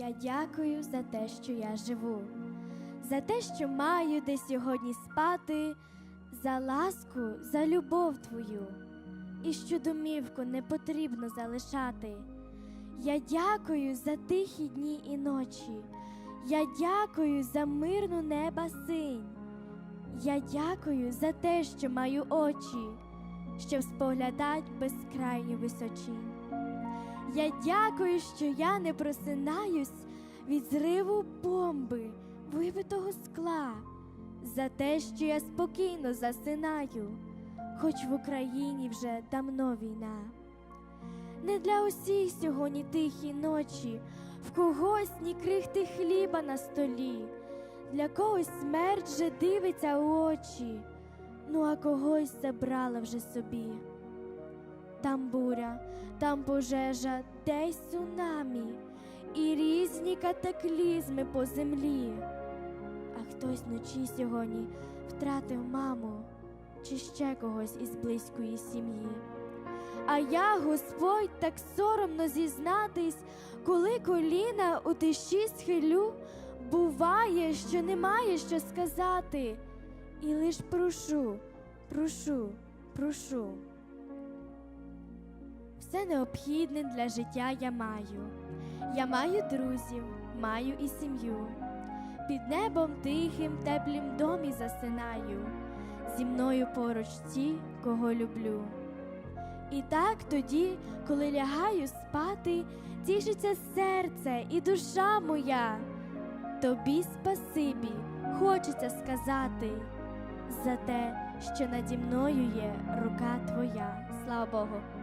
Я дякую за те, що я живу, за те, що маю де сьогодні спати, за ласку, за любов твою, і що домівку не потрібно залишати. Я дякую за тихі дні і ночі. Я дякую за мирну неба синь. Я дякую за те, що маю очі, щоб споглядать безкрайню височінь. Я дякую, що я не просинаюсь від зриву бомби, вибитого скла, за те, що я спокійно засинаю, хоч в Україні вже давно війна. Не для усіх сьогодні тихі ночі, в когось ні крихти хліба на столі, для когось смерть вже дивиться у очі, ну а когось забрала вже собі. Там буря, там пожежа, десь цунамі, і різні катаклізми по землі. А хтось вночі сьогодні втратив маму чи ще когось із близької сім'ї. А я, Господь, так соромно зізнатись, коли коліна у тиші схилю, буває, що немає що сказати, і лиш прошу, прошу, прошу. Все необхідне для життя я маю. Я маю друзів, маю і сім'ю. Під небом тихим, теплім домі засинаю. Зі мною поруч ті, кого люблю. І так тоді, коли лягаю спати, тішиться серце і душа моя. Тобі спасибі, хочеться сказати за те, що наді мною є рука твоя. Слава Богу.